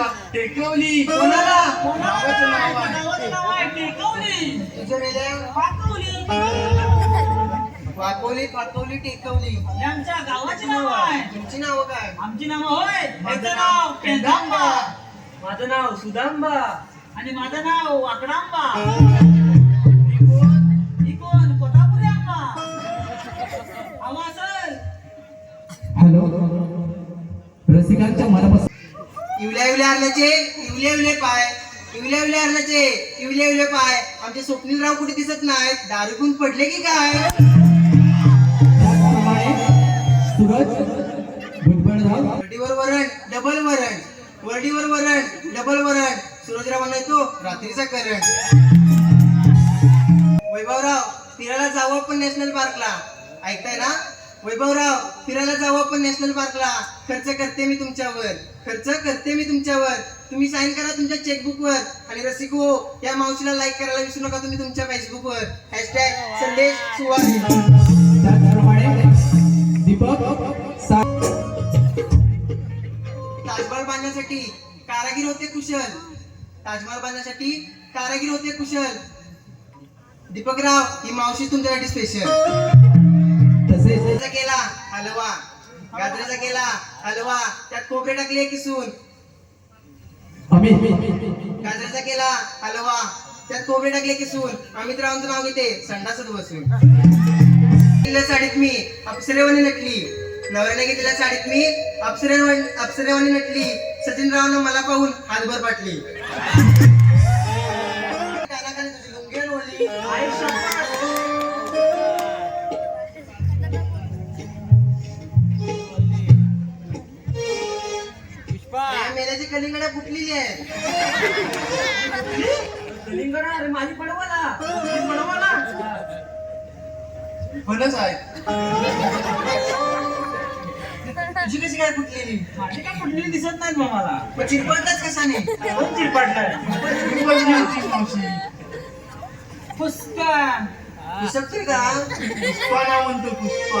माझं गाव टेकवली कोणाला? नावाचं नाव आहे. गावाचं नाव आहे? टेकवली. तुझं पाकवली टेकवली. यांच्या गावाचे नाव आहे तुमची नावं काय? आमची नाव होय. याचं नाव पेंधांबा माझं नाव सुदांबा. आणि माझं नाव वाकडांबा. ही कोण? ही कोण आंबा हॅलो. रसिकांच्या मनापासून इवल्या इवल्या हरल्याचे इवले इवले पाय इवल्या इवल्या हरल्याचे इवले इवले पाय. आमचे स्वप्नीलराव कुठे दिसत नाहीत? दारू पडले की काय? वरडीवर वरण डबल वरण वरडीवर वरण डबल वरण सूरजरावांना येतो रात्रीचा करण वैभवराव फिरायला जावं पण नॅशनल पार्कला. ऐकताय ना? वैभवराव फिरायला जाऊ आपण नॅशनल पार्कला. खर्च करते मी तुमच्यावर. खर्च करते मी तुमच्यावर. तुम्ही साईन करा तुमच्या चेकबुकवर आणि रसिको या मावशीला लाईक करायला विसरू नका तुम्ही तुमच्या फेसबुकवर हॅशटॅग संदेश सुवारी दीपक ताजमहल बांधण्यासाठी कारागीर होते कुशल. ताजमहल बांधण्यासाठी कारागीर होते कुशल. दीपकराव ही मावशी तुमच्यासाठी स्पेशल तसेच केला हलवा. गाजराचा केला हलवा. त्यात खोबरे टाकले किसून. अमित गाजराचा केला हलवा. त्यात खोबरे टाकले किसून. अमित रावांचं नाव घेते. संडासच बसून. साडीत मी अप्सरेवानी नटली. नवऱ्याने घेतलेल्या साडीत मी अप्सरेवानी अप्सरेवानी नटली. सचिन रावनं मला पाहून हातभर पाटली. कलिंगडा फुटलेली आहे. कलिंगड अरे माझी पडवाला. फणस आहे. तुझी कशी काय फुटलेली? माझी काय पडलेली दिसत नाही बा मला. मग चिरपडलाच कशाने? कोण चिरपडलाय? पुष्कळ पुसकते का पुष्पा. नाव म्हणतो पुष्पा.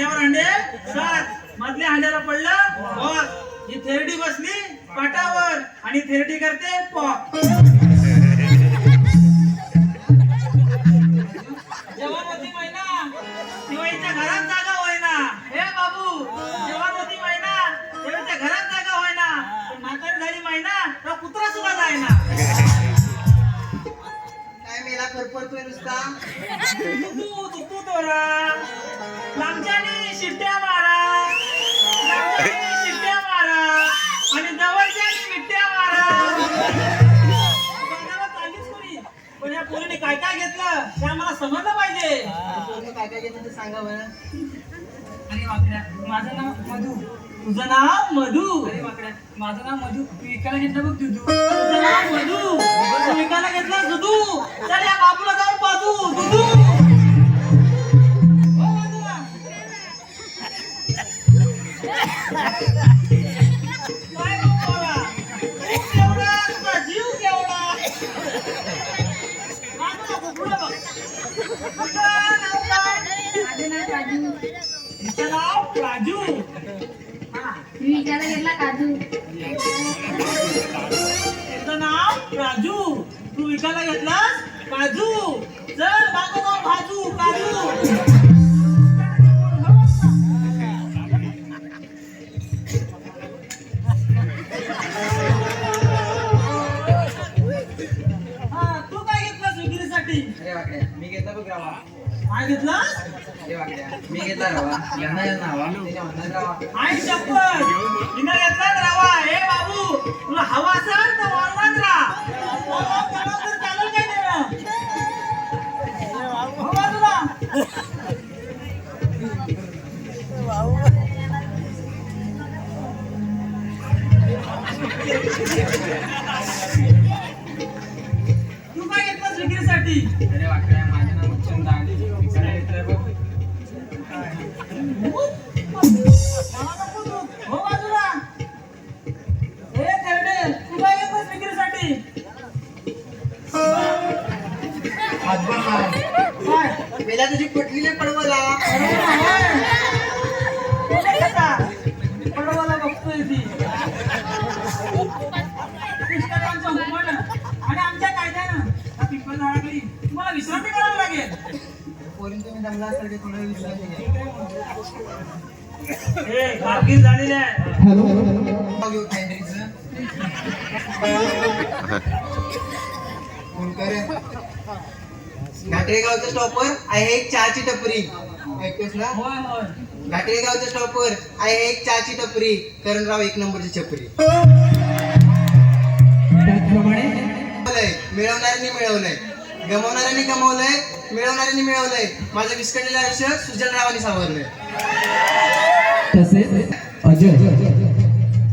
अंड्यावर अंडे सात मधल्या अंड्याला पडलं भोग ही थेरडी बसली पाटावर आणि थेरडी करते पॉक जवानवती महिना दिवाळीच्या घरात जागा होईना हे बाबू महिना घरात जागा होईना पण म्हातारी झाली महिना कुत्रा सुद्धा जायना काय मेला फरफरतोय नुसता तू तू तोरा लांबच्यानी शिट्ट्या मारा. लांबच्यानी शिट्ट्या मारा. आणि जवळच्यानी मिट्ट्या मारा. बघायला चाललीच कोणी? पण या पोरीने काय काय घेतलं? ते आम्हाला समजलं पाहिजे. पूर्ण काय काय घेतलं ते सांगा बरं अरे वाकड्या माझं नाव मधू. तुझं नाव मधू. अरे वाकड्या माझं नाव मधू. तू विकायला घेतलं बघ दुधू तुझं नाव मधू. तू विकायला घेतलं दुधू चल या बाबूला जाऊन पाजू दुधू काजू राजू तू विकायला घेतलास? काजू. चल बाजू जाऊन भाजू काजू. काय मी घेतला रावा. यांना यांना हवा त्याच्या म्हणतात रावा. आई शपथ हिनं घेतला ना रवा. हे बाबू तुला हवा असेल? पडवला पडवाला बघतोय ती पुस्तकांचं हुकमन आणि आमच्या कायद्यानं पिंपळ झाडाखाली तुम्हाला विश्रांती करावी लागेल पोरीन तुम्ही दमला असाल थोडं विश्रांती कारकीर्द झालेली आहे हॅलो. फोन कर घाटरेगावच्या स्टॉपवर आहे एक चहाची टपरी. ऐकतोस ना? होय होय. घाटरेगावच्या स्टॉपवर आहे एक चहाची टपरी. करणराव एक नंबरची छपरी. मिळवलंय. मिळवणाऱ्यांनी मिळवलंय. गमवणाऱ्यांनी गमवलंय. मिळवणाऱ्यांनी मिळवलंय. माझं विस्कटलेलं आयुष्य सुजलरावांनी सावरलंय.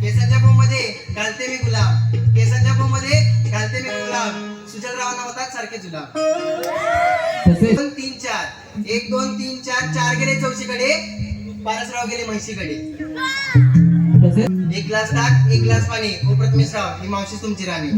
केसांच्या मध्ये घालते मी गुलाब. केसांच्या मध्ये घालते मी गुलाब. सुजलरावांना होतात सारखे जुलाब. तसेच दोन तीन चार. एक दोन तीन चार. चार गेले चौशीकडे पारसराव गेले म्हैशीकडे. तसेच एक ग्लास टाक एक ग्लास पाणी. ओ प्रथमेश राव ही मावशी तुमची राणी.